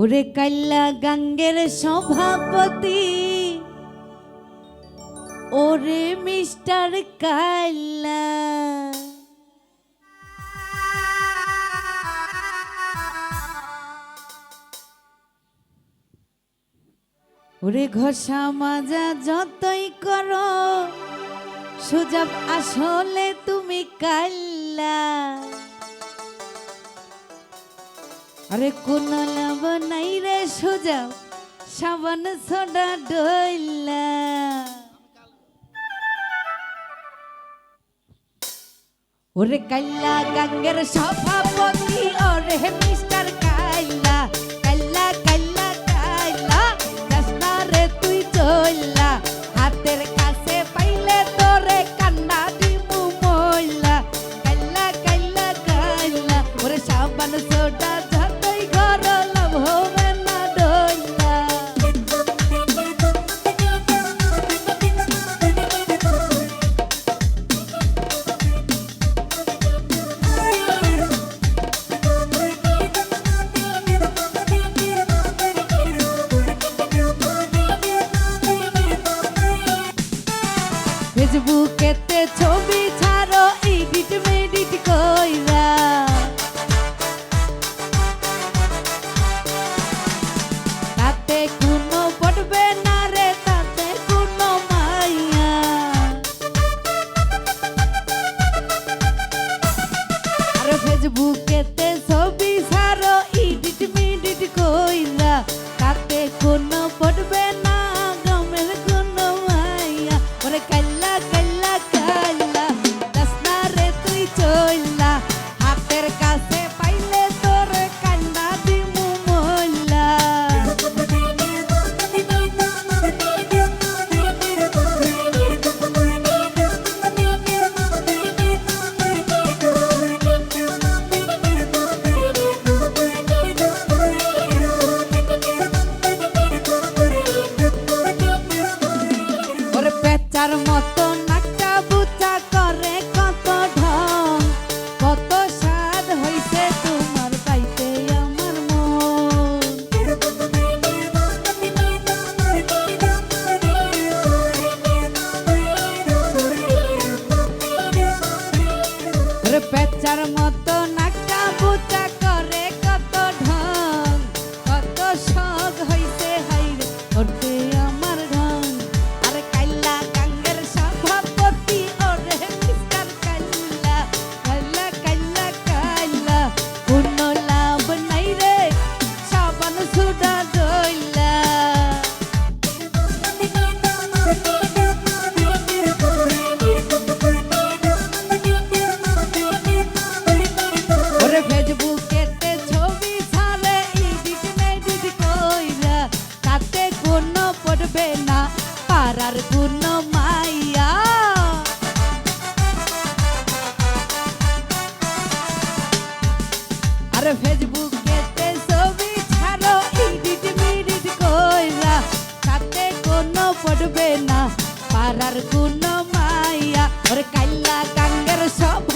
ওরে কাল্লা গাঙ্গের সভাপতি। ওরে মিস্টার কাল্লা ওরে ঘষা মাজা যতই করো, সুজাব আসলে তুমি কাল্লা আরে কোন লাভ নাই রে সোজা, সাবান সোডা ডইলা। ওরে কাল্লা গাঙ্গের সভাপতি, ওরে মিস্টার কাল্লা ফেসবুকেতে ছবি ছাড়ো এডিট মেডিট কইরা। পেচার মতো নাকটা বুচা করে কত ঢং কত স্বাদ পড়বে না। পাড়ার কোনো মাইয়া ওর কাল্লা কাঙ্গের সব